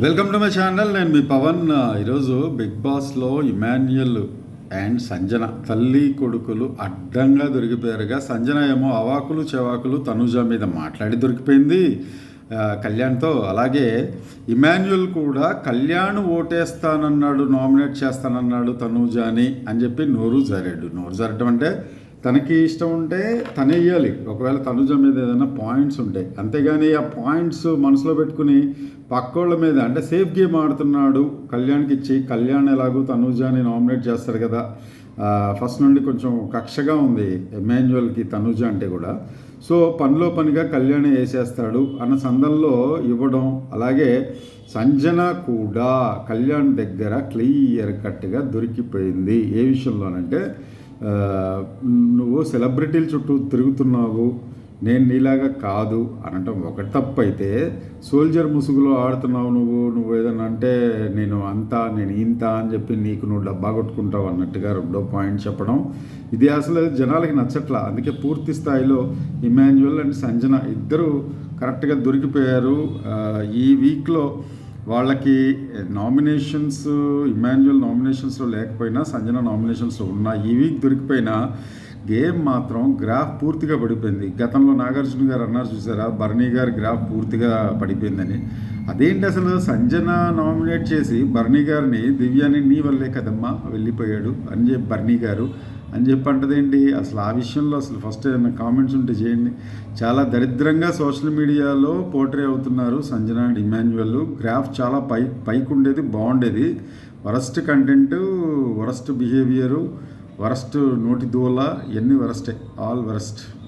Welcome to my channel నేను మీ పవన్. ఈరోజు big బాస్లో ఇమాన్యుయల్ అండ్ సంజన తల్లి కొడుకులు అడ్డంగా దొరికిపోయారుగా. సంజన ఏమో అవాకులు చెవాకులు తనుజ మీద మాట్లాడి దొరికిపోయింది. కళ్యాణ్తో అలాగే ఇమాన్యుయల్ కూడా కళ్యాణ్ ఓటేస్తానన్నాడు నామినేట్ చేస్తానన్నాడు తనుజాని అని చెప్పి నోరు జారాడు. నోరు జారటం అంటే తనకి ఇష్టం ఉంటే తనే ఇవ్వాలి ఒకవేళ తనుజ మీద ఏదైనా పాయింట్స్ ఉంటాయి అంతేగాని ఆ పాయింట్స్ మనసులో పెట్టుకుని పక్కోళ్ళ మీద అంటే సేఫ్ గేమ్ ఆడుతున్నాడు కళ్యాణ్కి ఇచ్చి కళ్యాణ్ ఎలాగో తనుజాని నామినేట్ చేస్తారు కదా. ఫస్ట్ నుండి కొంచెం కక్షగా ఉంది ఎమాన్యువల్కి తనుజ అంటే కూడా. సో పనిలో పనిగా కళ్యాణ్ వేసేస్తాడు అన్న సందర్లో ఇవ్వడం. అలాగే సంజన కూడా కళ్యాణ్ దగ్గర క్లియర్ కట్గా దొరికిపోయింది. ఏ విషయంలోనంటే నువ్వు సెలబ్రిటీల చుట్టూ తిరుగుతున్నావు నేను నీలాగా కాదు అనటం ఒకటి తప్పైతే సోల్జర్ ముసుగులో ఆడుతున్నావు నువ్వు నువ్వు ఏదన్నా అంటే నేను అంతా నేను ఇంత అని చెప్పి నీకు నువ్వు డబ్బా కొట్టుకుంటావు అన్నట్టుగా రెండో పాయింట్ చెప్పడం. ఇది అసలు జనాలకి నచ్చట్లా? అందుకే పూర్తి స్థాయిలో ఇమాన్యువల్ అండ్ సంజన ఇద్దరు కరెక్ట్గా దొరికిపోయారు. ఈ వీక్లో వాళ్ళకి నామినేషన్స్ ఇమాన్యువల్ నామినేషన్స్లో లేకపోయినా సంజన నామినేషన్స్లో ఉన్న ఈ వీక్ దొరికిపోయినా గేమ్ మాత్రం గ్రాఫ్ పూర్తిగా పడిపోయింది. గతంలో నాగార్జున గారు అన్నారు చూసారా బర్నీ గారి గ్రాఫ్ పూర్తిగా పడిపోయిందని. అదేంటి అసలు? సంజన నామినేట్ చేసి బర్నీ గారిని దివ్యాని నీ వల్లే కదమ్మా వెళ్ళిపోయాడు అని చెప్పి బర్నీ గారు. అని చెప్పి అంటదేంటి? అసలు ఆ విషయంలో అసలు ఫస్ట్ ఏదైనా కామెంట్స్ ఉంటే చేయండి. చాలా దరిద్రంగా సోషల్ మీడియాలో పోర్ట్రే అవుతున్నారు సంజన అండ్ ఇమాన్యువల్ గ్రాఫ్ చాలా పై పైకి ఉండేది బాగుండేది. Worst content worst behaviour. Worst నోటి దూల ఎన్ని వరస్టే? All worst.